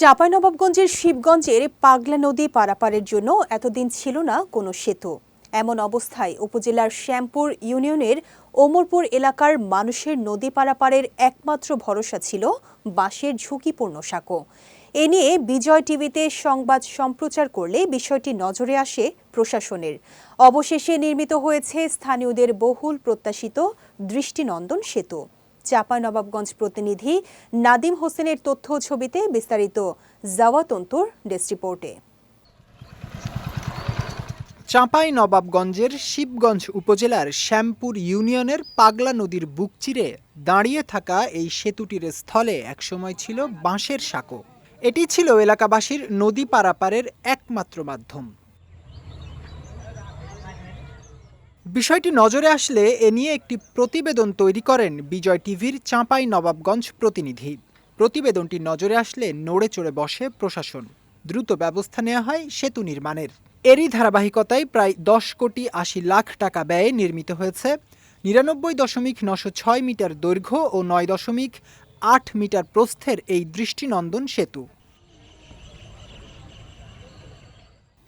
চাঁপাইনবাবগঞ্জের শিবগঞ্জের পাগলা নদী পারাপারের জন্য এতদিন ছিল না কোনো সেতু। এমন অবস্থায় উপজেলার শ্যামপুর ইউনিয়নের ওমরপুর এলাকার মানুষের নদী পারাপারের একমাত্র ভরসা ছিল বাঁশের ঝুঁকিপূর্ণ সাঁকো। এ নিয়ে বিজয় টিভিতে সংবাদ সম্প্রচার করলে বিষয়টি নজরে আসে প্রশাসনের। অবশেষে নির্মিত হয়েছে স্থানীয়দের বহুল প্রত্যাশিত দৃষ্টিনন্দন সেতু। চাঁপাইনবাবগঞ্জ প্রতিনিধি নাদিম হোসেনের তথ্য ছবিতে বিস্তারিত। জাওয়াতন্তুর ডেস্ক রিপোর্টে। চাঁপাই নবাবগঞ্জের শিবগঞ্জ উপজেলার শ্যামপুর ইউনিয়নের পাগলা নদীর বুক চিরে দাঁড়িয়ে থাকা এই সেতুটির স্থলে একসময় ছিল বাঁশের সাঁকো। এটি ছিল এলাকাবাসীর নদী পারাপারের একমাত্র মাধ্যম। বিষয়টি নজরে আসলে এ নিয়ে একটি প্রতিবেদন তৈরি করেন বিজয় টিভির চাঁপাই নবাবগঞ্জ প্রতিনিধি। প্রতিবেদনটি নজরে আসলে নড়ে চড়ে বসে প্রশাসন। দ্রুত ব্যবস্থা নেওয়া হয় সেতু নির্মাণের। এরই ধারাবাহিকতায় প্রায় দশ কোটি আশি লাখ টাকা ব্যয়ে নির্মিত হয়েছে। নিরানব্বই দশমিক নশো ছয় মিটার দৈর্ঘ্য ও নয় দশমিক আট মিটার প্রস্থের এই দৃষ্টিনন্দন সেতু।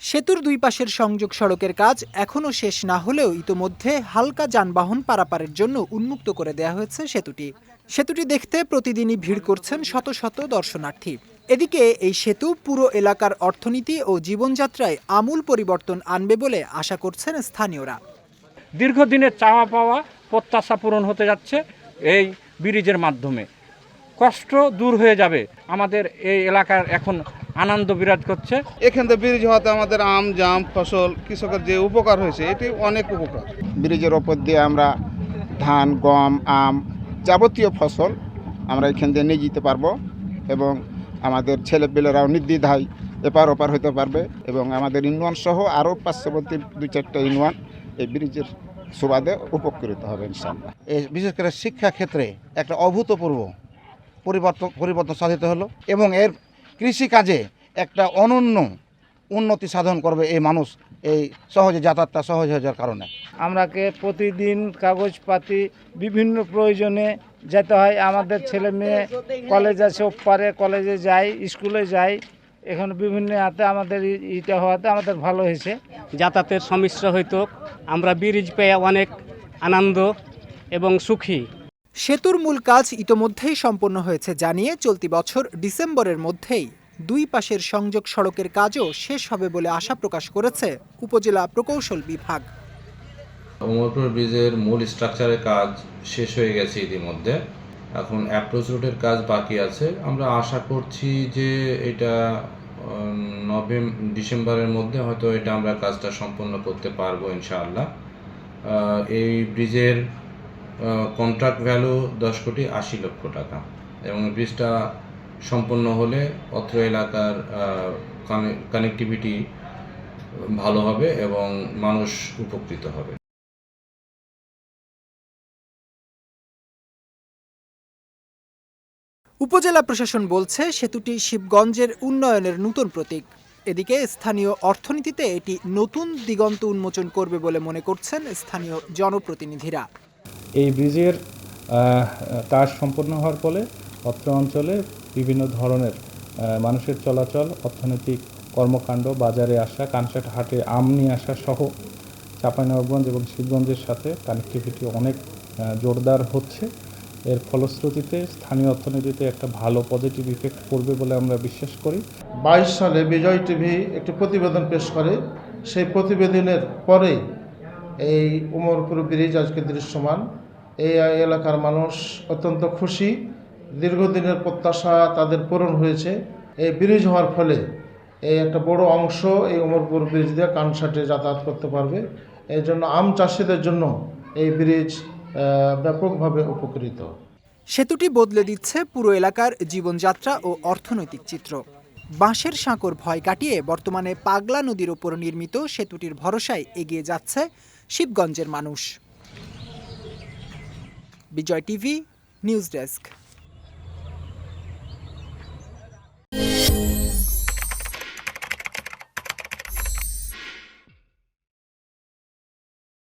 সেতুর দুই পাশের সংযোগ সড়কের কাজ এখনও শেষ না হলেও ইতোমধ্যে হালকা যানবাহন পারাপারের জন্য উন্মুক্ত করে দেওয়া হয়েছে সেতুটি। সেতুটি দেখতে প্রতিদিনই ভিড় করছেন শত শত দর্শনার্থী। এদিকে এই সেতু পুরো এলাকার অর্থনীতি ও জীবনযাত্রায় আমূল পরিবর্তন আনবে বলে আশা করছেন স্থানীয়রা। দীর্ঘদিনের চাওয়া পাওয়া প্রত্যাশা পূরণ হতে যাচ্ছে এই ব্রিজের মাধ্যমে। কষ্ট দূর হয়ে যাবে। আমাদের এই এলাকার এখন আনন্দ বিরাজ করছে। এখান থেকে ব্রিজ হওয়াতে আমাদের আম জাম ফসল কৃষকের যে উপকার হয়েছে এটি অনেক উপকার। ব্রিজের ওপর দিয়ে আমরা ধান গম আম যাবতীয় ফসল আমরা এখান দিয়ে নিয়ে যেতে পারব এবং আমাদের ছেলেপেলেরাও নির্দ্বিধায় এপার ওপার হতে পারবে এবং আমাদের ইউনিয়ন সহ আরও পার্শ্ববর্তী দু চারটা ইউনিয়ন এই ব্রিজের সুবাদে উপকৃত হবে ইনশাল্লাহ এই বিশেষ করে শিক্ষা ক্ষেত্রে একটা অভূতপূর্ব পরিবর্তন পরিবর্তন সাধিত হলো এবং এর কৃষিকাজে একটা অনন্য উন্নতি সাধন করবে এই মানুষ এই সহজে যাতায়াতটা সহজ হয়ে যাওয়ার কারণে। আমরাকে প্রতিদিন কাগজপাতি বিভিন্ন প্রয়োজনে যেতে হয়। আমাদের ছেলে মেয়ে কলেজ আছে ওপারে কলেজে যাই স্কুলে যাই এখন বিভিন্ন হাতে আমাদের ইটা হওয়াতে আমাদের ভালো হয়েছে। যাতায়াতের সমস্যা হইতো আমরা ব্রিজ পেয়ে অনেক আনন্দ এবং সুখী। সেতুর মূল কাজ ইতোমধ্যেই সম্পন্ন হয়েছে জানিয়ে চলতি বছর ডিসেম্বরের মধ্যেই দুই পাশের সংযোগ সড়কের কাজও শেষ হবে বলে আশা প্রকাশ করেছে উপজেলা প্রকৌশল বিভাগ। ওমরপুর ব্রিজের মূল স্ট্রাকচারের কাজ শেষ হয়ে গেছে ইতিমধ্যে। এখন অ্যাপ্রোচ রোডের কাজ বাকি আছে। আমরা আশা করছি যে এটা নভেম্বর ডিসেম্বরের মধ্যে হয়তো এটা আমরা কাজটা সম্পন্ন করতে পারব ইনশাআল্লাহ। এই ব্রিজের কন্ট্রাক্ট ভ্যালু দশ কোটি আশি লক্ষ টাকা এবং ব্রিজটা সম্পন্ন হলে অত্র এলাকার কানেক্টিভিটি ভালো হবে এবং মানুষ উপকৃত হবে। উপজেলা প্রশাসন বলছে সেতুটি শিবগঞ্জের উন্নয়নের নতুন প্রতীক। এদিকে স্থানীয় অর্থনীতিতে এটি নতুন দিগন্ত উন্মোচন করবে বলে মনে করছেন স্থানীয় জনপ্রতিনিধিরা। এই ব্রিজের কাজ সম্পন্ন হওয়ার ফলে অত্র অঞ্চলে বিভিন্ন ধরনের মানুষের চলাচল, অর্থনৈতিক কর্মকাণ্ড, বাজারে আসা, কানসাট হাটে আম নিয়ে আসা সহ চাঁপাইনবাবগঞ্জ এবং শিবগঞ্জের সাথে কানেক্টিভিটি অনেক জোরদার হচ্ছে। এর ফলশ্রুতিতে স্থানীয় অর্থনীতিতে একটা ভালো পজিটিভ ইফেক্ট পড়বে বলে আমরা বিশ্বাস করি। বাইশ সালে বিজয় টিভি একটি প্রতিবেদন পেশ করে। সেই প্রতিবেদনের পরে এই উমরপুর ব্রিজ আজকে দৃশ্যমান। এই এলাকার মানুষ অত্যন্ত খুশি। দীর্ঘদিনের প্রত্যাশা তাদের পূরণ হয়েছে। এই ব্রিজ হওয়ার ফলে এই একটা বড় অংশ এই উমরপুর ব্রিজ দিয়ে কানসাটে যাতায়াত করতে পারবে। এই জন্য আম চাষিদের জন্য এই ব্রিজ ব্যাপকভাবে উপকৃত। সেতুটি বদলে দিচ্ছে পুরো এলাকার জীবনযাত্রা ও অর্থনৈতিক চিত্র। বাঁশের সাঁকর ভয় কাটিয়ে বর্তমানে পাগলা নদীর ওপর নির্মিত সেতুটির ভরসায় এগিয়ে যাচ্ছে শিবগঞ্জের মানুষ। Bijoy TV, news desk.